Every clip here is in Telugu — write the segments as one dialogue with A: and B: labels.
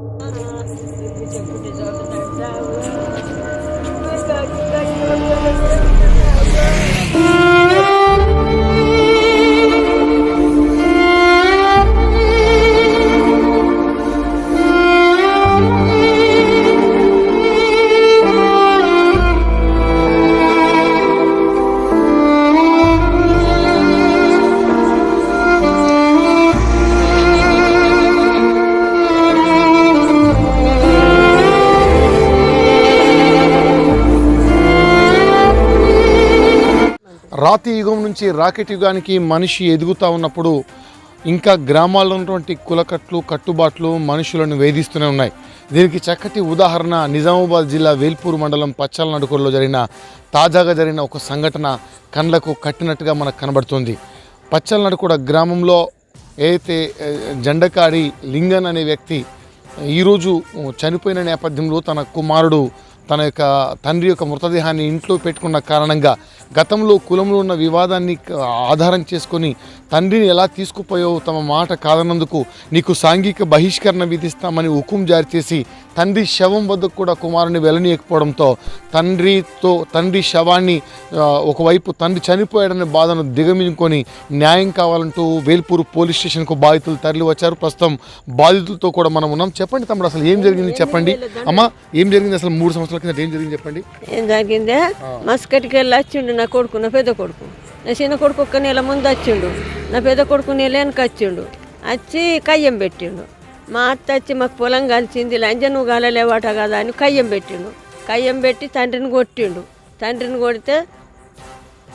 A: Oh my God. రాతి యుగం నుంచి రాకెట్ యుగానికి మనిషి ఎదుగుతూ ఉన్నప్పుడు ఇంకా గ్రామాల్లో ఉన్నటువంటి కులకట్లు కట్టుబాట్లు మనుషులను వేధిస్తూనే ఉన్నాయి. దీనికి చక్కటి ఉదాహరణ నిజామాబాద్ జిల్లా వేల్పూర్ మండలం పచ్చల నడుకూరులో జరిగిన తాజాగా జరిగిన ఒక సంఘటన కండ్లకు కట్టినట్టుగా మనకు కనబడుతుంది. పచ్చల నడుకూడ గ్రామంలో ఏదైతే జెండకాడి లింగన్ అనే వ్యక్తి ఈరోజు చనిపోయిన నేపథ్యంలో తన కుమారుడు తన యొక్క తండ్రి యొక్క మృతదేహాన్ని ఇంట్లో పెట్టుకున్న కారణంగా గతంలో కులంలో ఉన్న వివాదాన్ని ఆధారం చేసుకొని తండ్రిని ఎలా తీసుకుపోయావు తమ మాట కాదన్నందుకు నీకు సాంఘిక బహిష్కరణ విధిస్తామని హుకుం జారీ చేసి తండ్రి శవం వద్దకు కూడా కుమారుని వెళ్ళనీయకపోవడంతో తండ్రితో తండ్రి శవాన్ని ఒకవైపు తండ్రి చనిపోయాడనే బాధను దిగమించుకొని న్యాయం కావాలంటూ వేల్పూర్ పోలీస్ స్టేషన్కు బాధితులు తరలి వచ్చారు ప్రస్తుతం బాధితులతో కూడా మనం ఉన్నాం. చెప్పండి తమ్ముడు అసలు ఏం జరిగింది? చెప్పండి. అమ్మా ఏం జరిగింది? అసలు మూడు సంవత్సరాల కింద ఏం జరిగింది చెప్పండి?
B: ఏం జరిగిందే? మస్కట్కి వెళ్ళి వచ్చిండు నా కొడుకు నా పెద్ద కొడుకు. నా చిన్న కొడుకు ఒక్క నెల ముందు వచ్చిండు. నా పెద్ద కొడుకు నెల వెనక వచ్చిండు. వచ్చి కయ్యం పెట్టిండు. మా అత్త వచ్చి మాకు పొలం కలిసింది లంజ నువ్వు కలలేవాట కదా అని కయ్యం పెట్టిండు. కయ్యం పెట్టి తండ్రిని కొట్టిండు. తండ్రిని కొడితే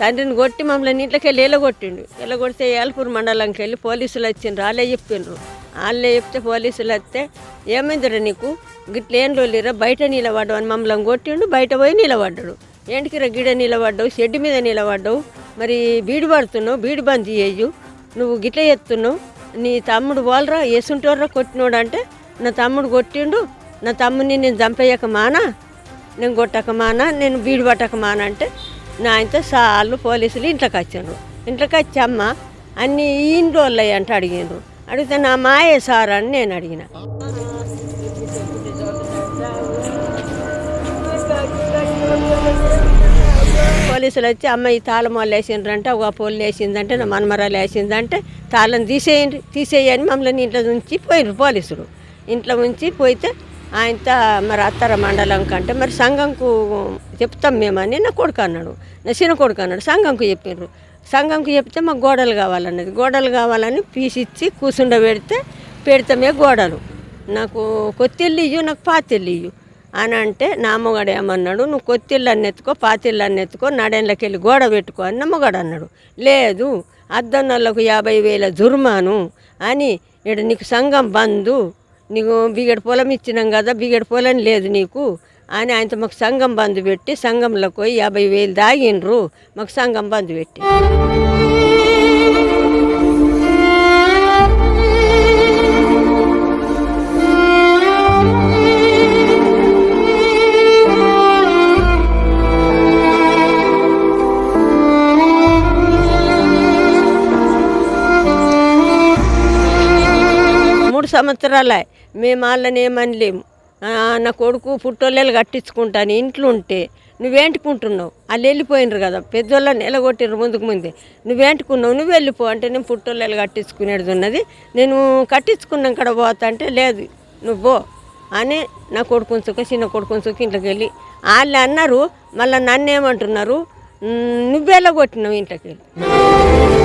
B: తండ్రిని కొట్టి మమ్మల్ని ఇంట్లోకి వెళ్ళి ఎలగొట్టిండు. ఎలగొడితే ఏల్పూర్ మండలంకి వెళ్ళి పోలీసులు వచ్చిండ్రు వాళ్ళే చెప్పిండ్రు. వాళ్ళే చెప్తే పోలీసులు వస్తే ఏమైందిరా నీకు? గిట్ల ఏం రోజులేరా బయట నిలబడ్డావు అని మమ్మల్ని కొట్టిండు బయట పోయి నిలబడ్డాడు. ఏంటికిరా గిడ నిలబడ్డావు? షెడ్ మీద నిలబడ్డావు? మరి బీడి పడుతున్నావు? బీడి బంద్ చేయు. నువ్వు గిట్ల ఎత్తున్నావు నీ తమ్ముడు వాళ్ళరా వేసుంటారా కొట్టినోడు అంటే నా తమ్ముడు కొట్టిండు నా తమ్ముడిని నేను చంపేయక మానా? నేను కొట్టక మాన? నేను బీడు పట్టక మాన? అంటే నా ఆయనతో సార్లు పోలీసులు ఇంట్లోకి వచ్చారు. ఇంట్లోకి వచ్చి అమ్మ అన్నీ ఈయన రోజులు అంటే అడిగిండ్రు. అడిగితే నా మాయే సార్ అని నేను అడిగిన. పోలీసులు వచ్చి అమ్మ ఈ తాళం వాళ్ళు వేసిండ్రంటే ఒక పోలు వేసిందంటే నా మనమరాలు వేసిందంటే తాళం తీసేయండి తీసేయని మమ్మల్ని ఇంట్లో నుంచి పోయినారు పోలీసులు. ఇంట్లో నుంచి పోయితే ఆయనతో మరి అత్తర మండలం కంటే మరి సంఘంకు చెప్తాం మేమని నా కొడుకు అన్నాడు. నా చిన్న కొడుకు అన్నాడు సంఘంకు చెప్పిండ్రు సంఘంకి చెప్తే మాకు గోడలు కావాలన్నది. గోడలు కావాలని పీసిచ్చి కూర్చుండబెడితే పెడతామే గోడలు. నాకు కొత్తిల్లు ఇయ్యు నాకు పాతిల్లు ఇయ్యు. అని అంటే నా అమ్మగాడు ఏమన్నాడు నువ్వు కొత్తిళ్ళు అన్ని ఎత్తుకో పాతిళ్ళు అన్ని ఎత్తుకో నడేళ్ళకి వెళ్ళి గోడ పెట్టుకో అని అమ్మగాడు అన్నాడు. లేదు అద్దన్నోళ్ళకు యాభై వేల జుర్మాను అని ఇక్కడ నీకు సంఘం బంధు నీకు బిగడ పొలం ఇచ్చినాం కదా బిగడ పొలం లేదు నీకు అని ఆయనతో మాకు సంఘం బంధు పెట్టి సంఘంలోకి పోయి యాభై వేలు దాగినరు మాకు సంఘం బంధు పెట్టి. మూడు సంవత్సరాలే. మేము వాళ్ళని ఏమనలేము. నా కొడుకు పుట్టోళ్ళు కట్టించుకుంటాను ఇంట్లో ఉంటే నువ్వేంటుకుంటున్నావు? వాళ్ళు వెళ్ళిపోయినరు కదా పెద్దోళ్ళని నిలగొట్టిరు ముందుకు ముందే. నువ్వేంటుకున్నావు? నువ్వు వెళ్ళిపో అంటే నేను పుట్టోళ్ళు కట్టించుకునేది ఉన్నది. నేను కట్టించుకున్నాం ఇక్కడ పోతా అంటే లేదు నువ్వు పో అని నా కొడుకుని చుక్క చిన్న కొడుకుని చుక్క ఇంట్లోకి వెళ్ళి. వాళ్ళు అన్నారు మళ్ళీ నన్ను ఏమంటున్నారు "ఉమ్, నువ్వెలగొట్టినావు ఇంట్లోకి వెళ్ళి.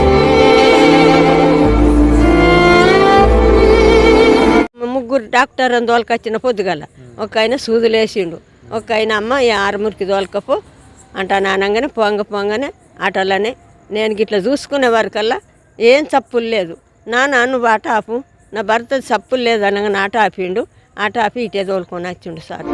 B: ముగ్గురు డాక్టర్ అని దోలకొచ్చిన పొద్దుగల. ఒక ఆయన సూదులేసిండు ఒక ఆయన అమ్మ ఈ ఆరుమురికి దోలకపో అంట నానంగానే పొంగ పొంగనే ఆటోలోనే. నేను గిట్లా చూసుకునే వరకల్లా ఏం చప్పులు లేదు. నాన్న నువ్వు ఆట ఆపు. నా భర్త చప్పులు లేదు అనగానే ఆట ఆపిండు. ఆట ఆపి ఇటే తోలుకొని వచ్చిండు సార్.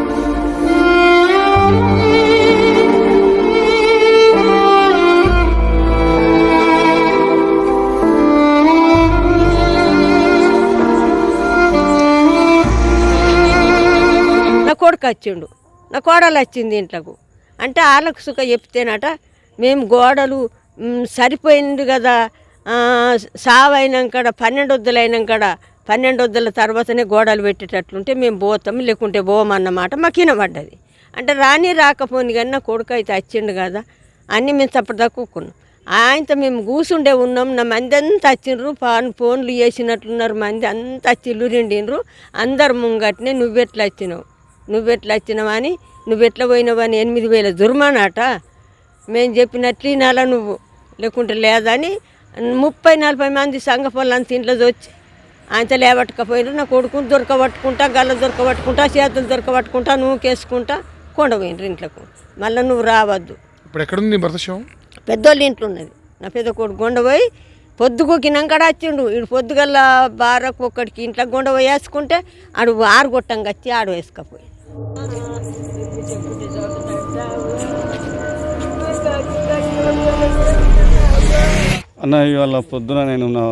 B: కొడుకు వచ్చిండు. నా కోడలు వచ్చింది ఇంట్లోకు. అంటే వాళ్ళకు సుఖ చెప్తేనట మేము గోడలు సరిపోయింది కదా సావైనాకడ పన్నెండు వద్దులైనాకడ పన్నెండు వద్దుల తర్వాతనే గోడలు పెట్టేటట్లుంటే మేము పోతాం లేకుంటే పోమన్నమాట. మాకు వినబడ్డది. అంటే రాని రాకపోని కానీ నా కొడుకు అయితే వచ్చిండు కదా అన్నీ మేము తప్పటిదాకా కూకున్నాం ఆయనతో మేము కూసుండే ఉన్నాం నా మంది అంతా వచ్చిండ్రు ఫోన్ ఫోన్లు చేసినట్లున్నారు మంది అంతా చిల్లు రెండిండ్రు అందరు ముంగట్నే నువ్వెట్లా వచ్చినావు నువ్వెట్లా వచ్చినావు అని నువ్వెట్లా పోయినావు అని ఎనిమిది వేల జుర్మానాట. మేము చెప్పినట్లు నెల నువ్వు లేకుంటే లేదని ముప్పై నలభై మంది సంఘ పొలాంత ఇంట్లో వచ్చి ఆయనతో లేవట్టుకపోయినారు నా కొడుకుని దొరకబట్టుకుంటా గల్ల దొరకబట్టుకుంటా చేతులు దొరకబట్టుకుంటా నూకేసుకుంటా కొండపోయినరు ఇంట్లోకి. మళ్ళీ నువ్వు రావద్దు.
A: ఇప్పుడు ఎక్కడుంది భర్త శవం?
B: పెద్దోళ్ళ ఇంట్లో ఉన్నది నా పెద్ద కొడుకు కొండపోయి పొద్దుకోకినాక వచ్చిండు. ఇడు పొద్దుగల్లా బారకు ఒక్కడికి ఇంట్లో కొండ వేసుకుంటే ఆడు ఆరు గొట్టంగా వచ్చి ఆడు వేసుకపోయి.
C: అన్న ఇవాళ పొద్దున నేను నా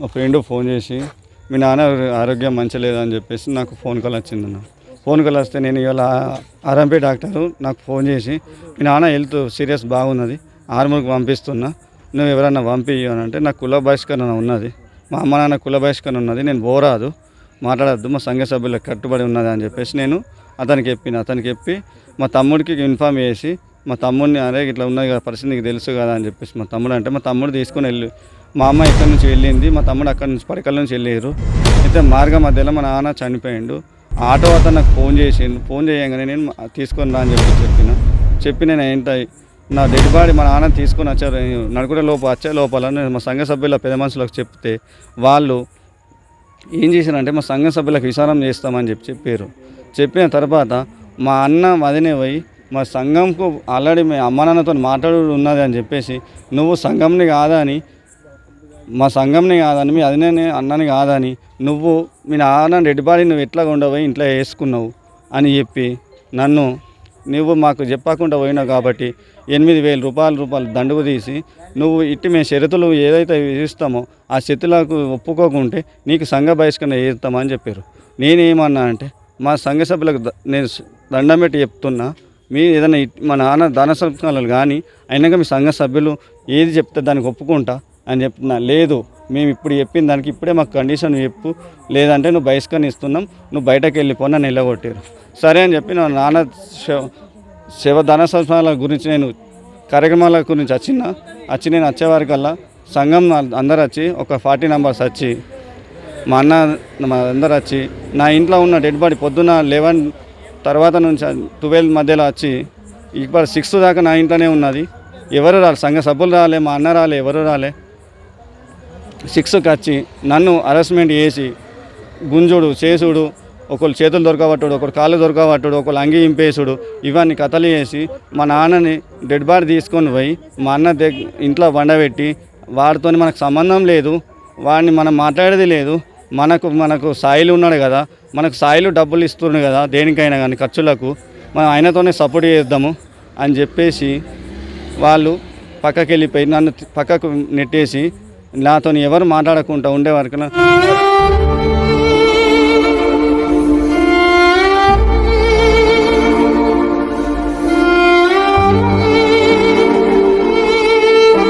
C: మా ఫ్రెండ్ ఫోన్ చేసి మీ నాన్న ఆరోగ్యం మంచి అని చెప్పేసి నాకు ఫోన్ కాల్ వచ్చిందన్న ఫోన్ కాల్ వస్తే నేను ఇవాళ ఆర్ఎంపీ డాక్టరు నాకు ఫోన్ చేసి మీ నాన్న హెల్త్ సీరియస్ బాగున్నది ఆర్మూర్కి పంపిస్తున్నా. నువ్వు ఎవరన్నా పంపియ్యు అని అంటే నాకు కుల బహిష్కరణ ఉన్నది. మా అమ్మ నాన్న కుల బహిష్కరణ ఉన్నది. నేను పోరాదు. మాట్లాడద్దు. మా సంఘ సభ్యులకు కట్టుబడి ఉన్నది అని చెప్పేసి నేను అతనికి చెప్పిన అతనికి చెప్పి మా తమ్ముడికి ఇన్ఫామ్ చేసి మా తమ్ముడిని అరే ఇట్లా ఉన్నది కదా పరిస్థితి నీకు తెలుసు కదా అని చెప్పేసి మా తమ్ముడు అంటే మా తమ్ముడు తీసుకొని వెళ్ళి. మా అమ్మ ఇక్కడి నుంచి వెళ్ళింది మా తమ్ముడు అక్కడి నుంచి పడకల నుంచి వెళ్ళారు అయితే మార్గ మధ్యలో మా నాన్న చనిపోయిండు. ఆటో అతను నాకు ఫోన్ చేసిండు. ఫోన్ చేయగానే నేను తీసుకొని రా అని చెప్పి చెప్పిన. చెప్పి నేను ఏంట నా డెడ్ బాడీ మా నాన్న తీసుకొని వచ్చారు. నడుకునే లోపు వచ్చే లోపల నేను మా సంఘ సభ్యుల పెద్ద మనుషులకు చెప్తే వాళ్ళు ఏం చేశారంటే మా సంఘ సభ్యులకు విచారం చేస్తామని చెప్పి చెప్పారు. చెప్పిన తర్వాత మా అన్న వదినే పోయి మా సంఘంకు ఆల్రెడీ మీ అమ్మ నాన్నతో మాట్లాడు ఉన్నది అని చెప్పేసి నువ్వు సంఘంని కాదని మా సంఘంని కాదని మీ అదినే అన్నని కాదని నువ్వు మీ నాన్న రెడ్డిపాడి నువ్వు ఎట్లా ఉండవు ఇంట్లో వేసుకున్నావు? అని చెప్పి నన్ను నువ్వు మాకు చెప్పకుండా పోయినావు కాబట్టి ఎనిమిది వేల రూపాయల రూపాయలు దండుగు తీసి నువ్వు ఇట్టి మేము షరతులు ఏదైతే ఇస్తామో ఆ షరతులకు ఒప్పుకోకుంటే నీకు సంఘ బహిష్కరణ చేస్తామని చెప్పారు. నేనేమన్నా అంటే మా సంఘ సభ్యులకు నేను దండం పెట్టి చెప్తున్నా మీ ఏదైనా మా నాన్న దాన సంస్కారాలు కానీ అయినాక మీ సంఘ సభ్యులు ఏది చెప్తే దానికి ఒప్పుకుంటా అని చెప్తున్నా. లేదు మేము ఇప్పుడు చెప్పిన దానికి ఇప్పుడే మాకు కండిషన్ చెప్పు లేదంటే నువ్వు బహిష్కరణ ఇస్తున్నాం నువ్వు బయటకు వెళ్ళిపో నిలగొట్టారు సరే అని చెప్పి నా నాన్న శవ ధన సంస్థల గురించి నేను కార్యక్రమాల గురించి వచ్చిన వచ్చి నేను వచ్చేవారికల్లా సంఘం అందరు వచ్చి ఒక ఫార్టీ మెంబర్స్ వచ్చి మా అన్న మా అందరు వచ్చి నా ఇంట్లో ఉన్న డెడ్ బాడీ పొద్దున లెవెన్ తర్వాత నుంచి ట్వెల్వ్ మధ్యలో వచ్చి ఇప్పుడు సిక్స్త్ దాకా నా ఇంట్లోనే ఉన్నది. ఎవరు రాలే సంఘ సభ్యులు రాలే మా అన్న రాలే ఎవరు రాలే. సిక్స్కి వచ్చి నన్ను అరెస్ట్మెంట్ చేసి గుంజుడు చేసుడు ఒకళ్ళు చేతులు దొరకబట్టుడు ఒకరు కాళ్ళు దొరకబట్టుడు ఒకళ్ళు అంగి ఇంపేసుడు ఇవన్నీ కథలు చేసి మా నాన్నని డెడ్ బాడీ తీసుకొని పోయి మా అన్న దగ్గ ఇంట్లో వండబెట్టి వాడితో మనకు సంబంధం లేదు వాడిని మనం మాట్లాడేది లేదు మనకు మనకు సాయిలు ఉన్నాడు కదా మనకు సాయిలు డబ్బులు ఇస్తున్నాడు కదా దేనికైనా కానీ ఖర్చులకు మనం ఆయనతోనే సపోర్ట్ చేద్దాము అని చెప్పేసి వాళ్ళు పక్కకి వెళ్ళిపోయి నన్ను పక్కకు నెట్టేసి నాతో ఎవరు మాట్లాడకుండా ఉండే వరకు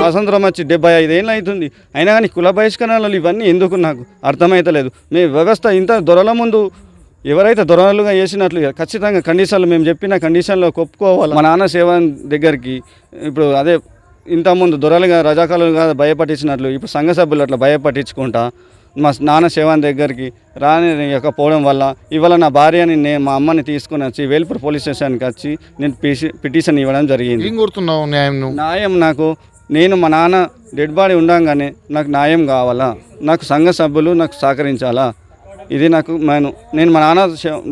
C: స్వాతంత్రం వచ్చి డెబ్బై ఐదేళ్ళు అవుతుంది. అయినా కానీ కుల బహిష్కరణలు ఇవన్నీ ఎందుకు నాకు అర్థమవుతలేదు మీ వ్యవస్థ ఇంత దొరల ముందు ఎవరైతే దొరలుగా చేసినట్లు ఖచ్చితంగా కండిషన్లు మేము చెప్పిన కండిషన్లో ఒప్పుకోవాలి మా నాన్న సేవ దగ్గరికి ఇప్పుడు అదే ఇంతకుముందు దొరలుగా రజాకాలుగా భయపట్టించినట్లు ఇప్పుడు సంఘ సభ్యులు అట్లా భయపట్టించుకుంటా మా నాన్న శవాన్ దగ్గరికి రానియకపోవడం వల్ల ఇవాళ నా భార్యని నేను మా అమ్మని తీసుకొని వచ్చి వేల్పూర్ పోలీస్ స్టేషన్కి వచ్చి నేను పిటి- పిటిషన్ ఇవ్వడం జరిగింది.
A: న్యాయం
C: నాకు నేను మా నాన్న డెడ్ బాడీ ఉండగానే నాకు న్యాయం కావాలా? నాకు సంఘ సభ్యులు నాకు సహకరించాలా? ఇది నాకు నేను నేను మా నాన్న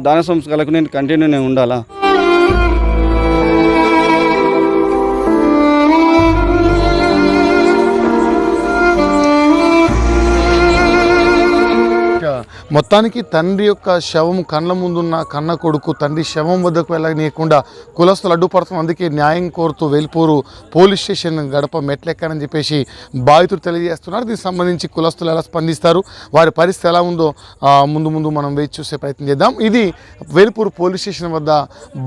C: దాన సంస్కారాలకు నేను కంటిన్యూనే ఉండాలా?
A: మొత్తానికి తండ్రి యొక్క శవం కళ్ళ ముందున్న కన్న కొడుకు తండ్రి శవం వద్దకు వెళ్ళనీయకుండా కులస్తులు అడ్డుపడతాం అందుకే న్యాయం కోరుతూ వెల్పూరు పోలీస్ స్టేషన్ గడప మెట్లెక్కానని చెప్పేసి బాధితులు తెలియజేస్తున్నారు దీనికి సంబంధించి కులస్తులు ఎలా స్పందిస్తారు? వారి పరిస్థితి ఎలా ఉందో ముందు ముందు మనం వేచి చూసే ప్రయత్నం చేద్దాం. ఇది వేల్పూరు పోలీస్ స్టేషన్ వద్ద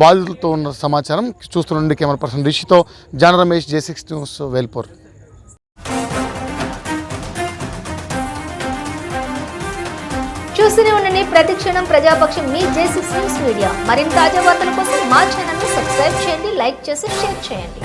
A: బాధితులతో ఉన్న సమాచారం. చూస్తున్న camera person రిషితో Jana Ramesh J six news Velpur.
D: చూస్తూనే ఉండండి. ప్రతి క్షణం ప్రజాపక్షం మీ జేసీ న్యూస్ మీడియా. మరిన్ని తాజా వార్తల కోసం మా ఛానల్ని సబ్స్క్రైబ్ చేయండి లైక్ చేసి షేర్ చేయండి.